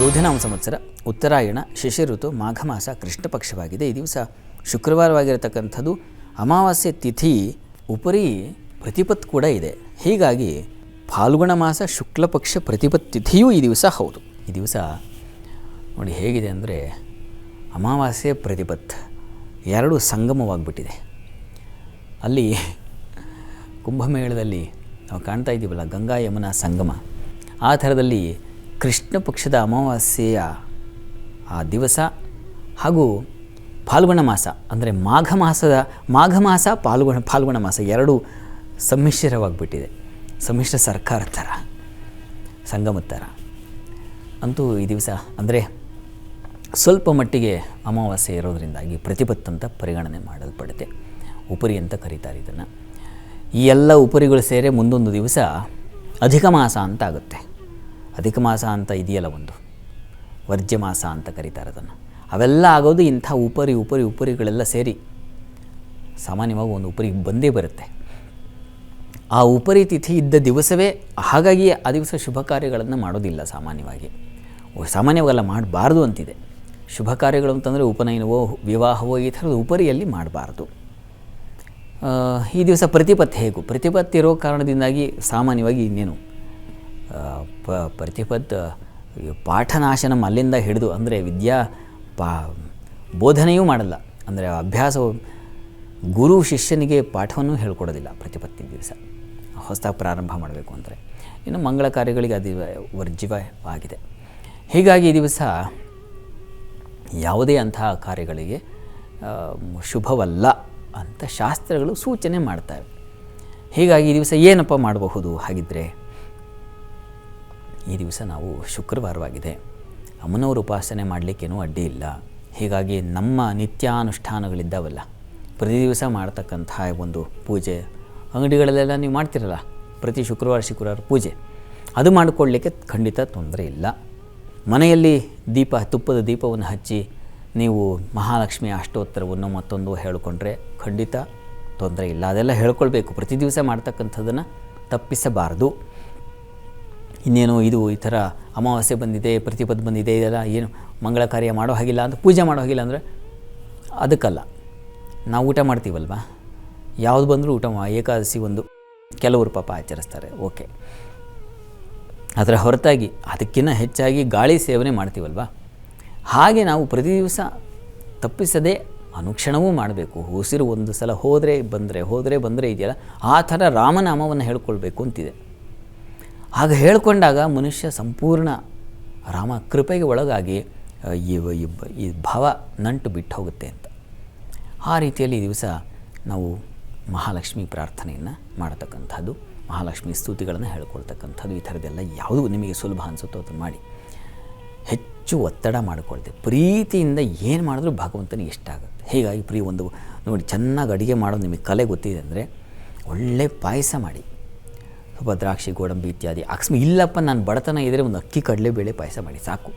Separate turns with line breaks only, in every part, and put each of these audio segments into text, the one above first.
ರೋಧಿನಾಮ ಸಂವತ್ಸರ, ಉತ್ತರಾಯಣ ಶಿಶಿ ಋತು ಮಾಘ ಮಾಸ ಕೃಷ್ಣ ಪಕ್ಷವಾಗಿದೆ ಈ ದಿವಸ ಶುಕ್ರವಾರವಾಗಿರತಕ್ಕಂಥದ್ದು ಅಮಾವಾಸ್ಯೆ ತಿಥಿ ಉಪರಿ ಪ್ರತಿಪತ್ ಕೂಡ ಇದೆ. ಹೀಗಾಗಿ ಫಾಲ್ಗುಣ ಮಾಸ ಶುಕ್ಲ ಪಕ್ಷ ಪ್ರತಿಪತ್ ತಿಥಿಯೂ ಈ ದಿವಸ ಹೌದು. ಈ ದಿವಸ ನೋಡಿ ಹೇಗಿದೆ ಅಂದರೆ ಅಮಾವಾಸ್ಯೆ ಪ್ರತಿಪತ್ ಎರಡು ಸಂಗಮವಾಗಿಬಿಟ್ಟಿದೆ. ಅಲ್ಲಿ ಕುಂಭಮೇಳದಲ್ಲಿ ನಾವು ಕಾಣ್ತಾ ಇದ್ದೀವಲ್ಲ ಗಂಗಾ ಯಮುನಾ ಸಂಗಮ. ಆ ಥರದಲ್ಲಿ ಕೃಷ್ಣ ಪಕ್ಷದ ಅಮಾವಾಸ್ಯೆಯ ಆ ದಿವಸ ಹಾಗೂ ಫಾಲ್ಗುಣ ಮಾಸ, ಅಂದರೆ ಮಾಘ ಮಾಸದ, ಮಾಘ ಮಾಸ, ಪಾಲ್ಗುಣ, ಫಾಲ್ಗುಣ ಮಾಸ ಎರಡೂ ಸಮ್ಮಿಶ್ರವಾಗಿಬಿಟ್ಟಿದೆ. ಸಮ್ಮಿಶ್ರ ಸರ್ಕಾರ ಥರ ಸಂಗಮದ ಥರ. ಅಂತೂ ಈ ದಿವಸ, ಅಂದರೆ ಸ್ವಲ್ಪ ಮಟ್ಟಿಗೆ ಅಮಾವಾಸ್ಯೆ ಇರೋದರಿಂದಾಗಿ ಪ್ರತಿಪತ್ತಂತ ಪರಿಗಣನೆ ಮಾಡಲ್ಪಡುತ್ತೆ. ಉಪರಿ ಅಂತ ಕರೀತಾರೆ ಇದನ್ನು. ಈ ಎಲ್ಲ ಉಪರಿಗಳು ಸೇರಿ ಮುಂದೊಂದು ದಿವಸ ಅಧಿಕ ಮಾಸ ಅಂತ ಆಗುತ್ತೆ. ಅಧಿಕ ಮಾಸ ಅಂತ ಇದೆಯಲ್ಲ ಒಂದು. ವರ್ಜ್ಯ ಮಾಸ ಅಂತ ಕರೀತಾರೆ ಅದನ್ನು. ಅವೆಲ್ಲ ಆಗೋದು ಇಂಥ ಉಪರಿ ಉಪರಿ, ಉಪರಿಗಳೆಲ್ಲ ಸೇರಿ ಸಾಮಾನ್ಯವಾಗಿ ಒಂದು ಉಪರಿ ಬಂದೇ ಬರುತ್ತೆ. ಆ ಉಪರಿ ತಿಥಿ ಇದ್ದ ದಿವಸವೇ ಹಾಗಾಗಿ ಆ ದಿವಸ ಶುಭ ಕಾರ್ಯಗಳನ್ನು ಮಾಡೋದಿಲ್ಲ ಸಾಮಾನ್ಯವಾಗಿ. ಸಾಮಾನ್ಯವಾಗೆಲ್ಲ ಮಾಡಬಾರ್ದು ಅಂತಿದೆ. ಶುಭ ಕಾರ್ಯಗಳು ಅಂತಂದರೆ ಉಪನಯನವೋ, ವಿವಾಹವೋ ಈ ಥರದ ಉಪರಿಯಲ್ಲಿ ಮಾಡಬಾರ್ದು. ಈ ದಿವಸ ಪ್ರತಿಪತ್ ಹೇಗೂ? ಪ್ರತಿಪತ್ತಿ ಇರೋ ಕಾರಣದಿಂದಾಗಿ ಸಾಮಾನ್ಯವಾಗಿ ಇನ್ನೇನು? ಪ ಪ್ರತಿಪತ್ ಪಾಠನಾಶನ ಅಲ್ಲಿಂದ ಹಿಡಿದು, ಅಂದರೆ ವಿದ್ಯಾ ಪಾ, ಬೋಧನೆಯೂ ಮಾಡಲ್ಲ. ಅಂದರೆ ಅಭ್ಯಾಸ ಗುರು ಶಿಷ್ಯನಿಗೆ ಪಾಠವನ್ನು ಹೇಳ್ಕೊಡೋದಿಲ್ಲ ಪ್ರತಿಪತ್ತಿ ದಿವಸ. ಹೊಸದಾಗಿ ಪ್ರಾರಂಭ ಮಾಡಬೇಕು ಅಂದರೆ. ಇನ್ನು ಮಂಗಳ ಕಾರ್ಯಗಳಿಗೆ ಅದು ವರ್ಜ್ಯವಾಗಿದೆ ಹೀಗಾಗಿ ಈ ದಿವಸ ಯಾವುದೇ ಅಂತಹ ಕಾರ್ಯಗಳಿಗೆ ಶುಭವಲ್ಲ ಅಂತ ಶಾಸ್ತ್ರಗಳು ಸೂಚನೆ ಮಾಡ್ತವೆ ಹೀಗಾಗಿ ಈ ದಿವಸ ಏನಪ್ಪ ಮಾಡಬಹುದು ಹಾಗಿದ್ದರೆ ಈ ದಿವಸ ನಾವು ಶುಕ್ರವಾರವಾಗಿದೆ. ಅಮ್ಮನವ್ರ ಉಪಾಸನೆ ಮಾಡಲಿಕ್ಕೇನೂ ಅಡ್ಡಿ ಇಲ್ಲ. ಹೀಗಾಗಿ ನಮ್ಮ ನಿತ್ಯಾನುಷ್ಠಾನಗಳಿದ್ದಾವಲ್ಲ. ಪ್ರತಿ ದಿವಸ ಮಾಡ್ತಕ್ಕಂತಹ ಒಂದು ಪೂಜೆ, ಅಂಗಡಿಗಳಲ್ಲೆಲ್ಲ ನೀವು ಮಾಡ್ತಿರಲ್ಲ? ಪ್ರತಿ ಶುಕ್ರವಾರ ಶುಕ್ರವಾರ ಪೂಜೆ. ಅದು ಮಾಡಿಕೊಳ್ಳಲಿಕ್ಕೆ ಖಂಡಿತ ತೊಂದರೆ ಇಲ್ಲ. ಮನೆಯಲ್ಲಿ ದೀಪ, ತುಪ್ಪದ ದೀಪವನ್ನು ಹಚ್ಚಿ ನೀವು ಮಹಾಲಕ್ಷ್ಮಿ ಅಷ್ಟೋತ್ತರವನ್ನು ಮತ್ತೊಂದು ಹೇಳಿಕೊಂಡ್ರೆ ಖಂಡಿತ ತೊಂದರೆ ಇಲ್ಲ. ಅದೆಲ್ಲ ಹೇಳ್ಕೊಳ್ಬೇಕು. ಪ್ರತಿ ದಿವಸ ಮಾಡ್ತಕ್ಕಂಥದ್ದನ್ನು ತಪ್ಪಿಸಬಾರದು. ಇನ್ನೇನು ಇದು ಈ ಥರ ಅಮಾವಾಸ್ಯೆ ಬಂದಿದೆ, ಪ್ರತಿಪದ ಬಂದಿದೆ, ಇದೆಲ್ಲ ಏನು ಮಂಗಳ ಕಾರ್ಯ ಮಾಡೋ ಹಾಗಿಲ್ಲ ಅಂತ, ಪೂಜೆ ಮಾಡೋ ಹಾಗಿಲ್ಲ ಅಂದರೆ ಅದಕ್ಕಲ್ಲ. ನಾವು ಊಟ ಮಾಡ್ತೀವಲ್ವ? ಯಾವುದು ಬಂದರೂ ಊಟ ಮಾ, ಏಕಾದಶಿ ಒಂದು, ಕೆಲವರು ಪಾಪ ಆಚರಿಸ್ತಾರೆ, ಓಕೆ. ಅದರ ಹೊರತಾಗಿ ಅದಕ್ಕಿಂತ ಹೆಚ್ಚಾಗಿ ಗಾಳಿ ಸೇವನೆ ಮಾಡ್ತೀವಲ್ವ? ಹಾಗೆ ನಾವು ಪ್ರತಿ ದಿವಸ ತಪ್ಪಿಸದೆ ಅನುಕ್ಷಣವೂ ಮಾಡಬೇಕು. ಉಸಿರು ಒಂದು ಸಲ ಹೋದರೆ ಬಂದರೆ ಹೋದರೆ ಬಂದರೆ ಇದೆಯಲ್ಲ, ಆ ಥರ ರಾಮನಾಮವನ್ನು ಹೇಳ್ಕೊಳ್ಬೇಕು ಅಂತಿದೆ. ಆಗ ಹೇಳಿಕೊಂಡಾಗ ಮನುಷ್ಯ ಸಂಪೂರ್ಣ ರಾಮ ಕೃಪೆಗೆ ಒಳಗಾಗಿ ಈ ಭಾವ ನಂಟು ಬಿಟ್ಟು ಹೋಗುತ್ತೆ ಅಂತ. ಆ ರೀತಿಯಲ್ಲಿ ಈ ದಿವಸ ನಾವು ಮಹಾಲಕ್ಷ್ಮಿ ಪ್ರಾರ್ಥನೆಯನ್ನು ಮಾಡತಕ್ಕಂಥದ್ದು ಮಹಾಲಕ್ಷ್ಮಿ ಸ್ತುತಿಗಳನ್ನು ಹೇಳ್ಕೊಳ್ತಕ್ಕಂಥದ್ದು ಈ ಥರದ್ದೆಲ್ಲ ಯಾವುದು ನಿಮಗೆ ಸುಲಭ ಅನಿಸುತ್ತೋ ಅದನ್ನು ಮಾಡಿ ಹೆಚ್ಚು ಒತ್ತಡ ಮಾಡಿಕೊಳ್ತೆ ಪ್ರೀತಿಯಿಂದ ಏನು ಮಾಡಿದ್ರೂ ಭಗವಂತನಿಗೆ ಇಷ್ಟ ಆಗುತ್ತೆ. ಹೀಗಾಗಿ ಪ್ರೀ ಒಂದು ನೋಡಿ ಚೆನ್ನಾಗಿ ಅಡುಗೆ ಮಾಡೋದು ನಿಮಗೆ ಕಲೆ ಗೊತ್ತಿದೆ ಅಂದರೆ ಒಳ್ಳೆ ಪಾಯಸ ಮಾಡಿ. ಸ್ವಲ್ಪ ದ್ರಾಕ್ಷಿ ಗೋಡಂಬಿ ಇತ್ಯಾದಿ. ಅಕಸ್ಮಾತ್ ಇಲ್ಲಪ್ಪ, ನಾನು ಬಡತನ ಇದ್ದರೆ ಒಂದು ಅಕ್ಕಿ ಕಡಲೆಬೇಳೆ ಪಾಯಸ ಮಾಡಿ, ಸಾಕು.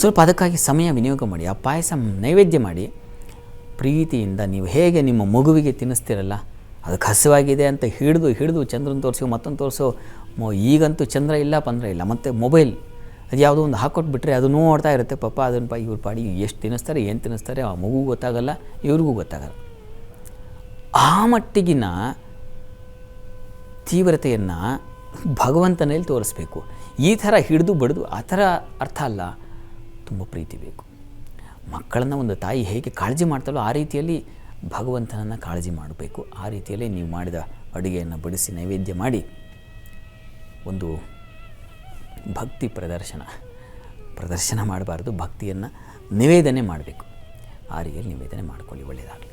ಸ್ವಲ್ಪ ಅದಕ್ಕಾಗಿ ಸಮಯ ವಿನಿಯೋಗ ಮಾಡಿ, ಆ ಪಾಯಸ ನೈವೇದ್ಯ ಮಾಡಿ, ಪ್ರೀತಿಯಿಂದ ನೀವು ಹೇಗೆ ನಿಮ್ಮ ಮಗುವಿಗೆ ತಿನ್ನಿಸ್ತೀರಲ್ಲ ಅದಕ್ಕೆ ಹಸಿವಾಗಿದೆ ಅಂತ ಹಿಡಿದು ಹಿಡಿದು ಚಂದ್ರನ ತೋರಿಸೋ, ಮತ್ತೊಂದು ತೋರಿಸೋ, ಮೊ, ಈಗಂತೂ ಚಂದ್ರ ಇಲ್ಲ, ಪಂದ್ರ ಇಲ್ಲ, ಮತ್ತು ಮೊಬೈಲ್, ಅದು ಯಾವುದೋ ಒಂದು ಹಾಕೊಟ್ಬಿಟ್ರೆ ಅದು ನೋಡ್ತಾ ಇರುತ್ತೆ, ಪಾಪ ಅದನ್ನು ಪಾ, ಇವ್ರ ಪಾಡಿ ಎಷ್ಟು ತಿನ್ನಿಸ್ತಾರೆ, ಏನು ತಿನ್ನಿಸ್ತಾರೆ, ಆ ಮಗುಗೂ ಗೊತ್ತಾಗಲ್ಲ, ಇವ್ರಿಗೂ ಗೊತ್ತಾಗಲ್ಲ. ಆ ಮಟ್ಟಿಗಿನ ತೀವ್ರತೆಯನ್ನು ಭಗವಂತನಲ್ಲಿ ತೋರಿಸ್ಬೇಕು. ಈ ಥರ ಹಿಡಿದು ಬಡಿದು ಆ ಥರ ಅರ್ಥ ಅಲ್ಲ. ತುಂಬ ಪ್ರೀತಿ ಬೇಕು. ಮಕ್ಕಳನ್ನು ಒಂದು ತಾಯಿ ಹೇಗೆ ಕಾಳಜಿ ಮಾಡ್ತಾಳೋ ಆ ರೀತಿಯಲ್ಲಿ ಭಗವಂತನನ್ನು ಕಾಳಜಿ ಮಾಡಬೇಕು. ಆ ರೀತಿಯಲ್ಲಿ ನೀವು ಮಾಡಿದ ಅಡುಗೆಯನ್ನು ಬಡಿಸಿ ನೈವೇದ್ಯ ಮಾಡಿ ಒಂದು ಭಕ್ತಿ ಪ್ರದರ್ಶನ ಪ್ರದರ್ಶನ ಮಾಡಬಾರ್ದು. ಭಕ್ತಿಯನ್ನು ನಿವೇದನೆ ಮಾಡಬೇಕು. ಆ ರೀತಿಯಲ್ಲಿ ನಿವೇದನೆ ಮಾಡಿಕೊಳ್ಳಿ. ಒಳ್ಳೆಯದಾಗಲಿ